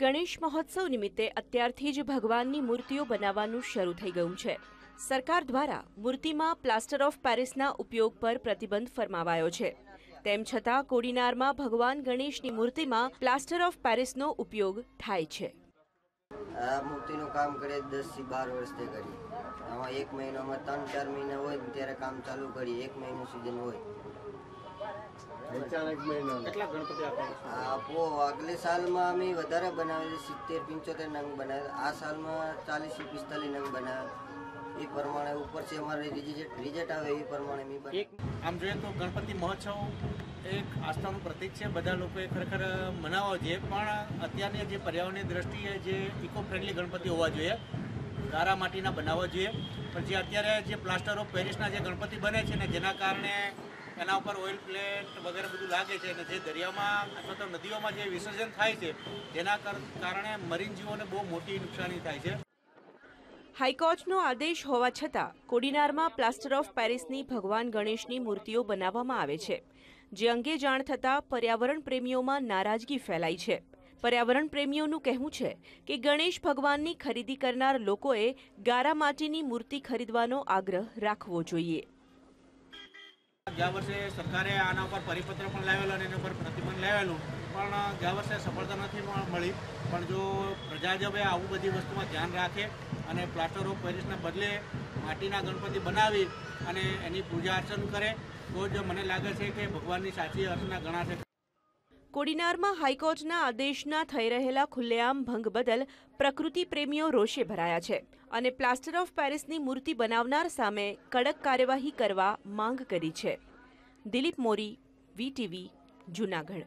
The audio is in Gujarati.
ગણેશ મહોત્સવ નિમિત્તે અત્યારથી જ ભગવાનની મૂર્તિઓ બનાવવાનું શરૂ થઈ ગયું છે. સરકાર દ્વારા મૂર્તિમાં પ્લાસ્ટર ઓફ પેરિસના ઉપયોગ પર પ્રતિબંધ ફરમાવાયો છે. તેમ છતાં કોડીનારમાં ભગવાન ગણેશની મૂર્તિમાં પ્લાસ્ટર ઓફ પેરિસનો ઉપયોગ થાય છે. મૂર્તિનું કામ કરે દસથી બાર વર્ષથી કરી. આમાં એક મહિનામાં ત્રણ ચાર મહિના હોય ત્યારે કામ ચાલુ કરી, એક મહિનો સિઝન હોય. અચાનક મહિનો કેટલા ગણપતિ આપો આગલી સાલમાં અમે વધારે બનાવેલી સિત્તેર પંચોતેર નંગ બનાવે. આ સાલમાં ચાલીસથી પિસ્તાલીસ નંગ બનાવ્યા એ પ્રમાણે ઉપરથી અમારે રિઝલ્ટ રિઝલ્ટ આવે એ પ્રમાણે મેં એક આમ જોઈએ તો ગણપતિ મહોત્સવ એક આસ્થાનું પ્રતીક છે. બધા લોકોએ ખરેખર મનાવવા જોઈએ. પણ અત્યારની જે પર્યાવરણની દ્રષ્ટિએ જે ઇકો ફ્રેન્ડલી ગણપતિ હોવા જોઈએ. ગારા માટીના બનાવવા જોઈએ. પણ જે અત્યારે જે પ્લાસ્ટર ઓફ પેરિસના જે ગણપતિ બને છે ને જેના કારણે એના ઉપર ઓઇલ પ્લેટ વગેરે બધું લાગે છે અને જે દરિયામાં અથવા તો નદીઓમાં જે વિસર્જન થાય છે, તેના કર- કારણે મરીન જીવોને બહુ મોટી નુકસાની થાય છે. હાઈકોર્ટનો આદેશ હોવા છતાં, કોડીનારમાં પ્લાસ્ટર ઓફ પેરિસની ભગવાન ગણેશની મૂર્તિઓ બનાવવામાં આવે છે. જે અંગે જાણ થતાં પર્યાવરણ પ્રેમીઓમાં નારાજગી ફેલાઈ છે. પર્યાવરણ પ્રેમીઓનું કહેવું છે કે ગણેશ ભગવાનની ખરીદી કરનાર લોકોએ ગારા માટીની મૂર્તિ ખરીદવાનો આગ્રહ રાખવો જોઈએ. ગયા વર્ષે સરકારે આના ઉપર પરિપત્ર પણ લાવેલો અને એના ઉપર પ્રતિબંધ લાવેલું. પણ ગયા વર્ષે સફળતા નથી મળી પણ જો પ્રજાજવે આવું બધી વસ્તુમાં ધ્યાન રાખે અને પ્લાસ્ટર ઓફ પેરિસના બદલે માટીના ગણપતિ બનાવી અને એની પૂજા અર્ચન કરે, તો જ મને લાગે છે કે ભગવાનની સાચી અર્ચના ગણાશે. કોડીનારમાં હાઈકોર્ટના આદેશના થઈ રહેલા ખુલ્લેઆમ ભંગ બદલ પ્રકૃતિ પ્રેમીઓ રોષે ભરાયા છે અને પ્લાસ્ટર ઓફ પેરિસની મૂર્તિ બનાવનાર સામે કડક કાર્યવાહી કરવા માંગ કરી છે. દિલીપ મોરી વીટીવી જૂનાગઢ.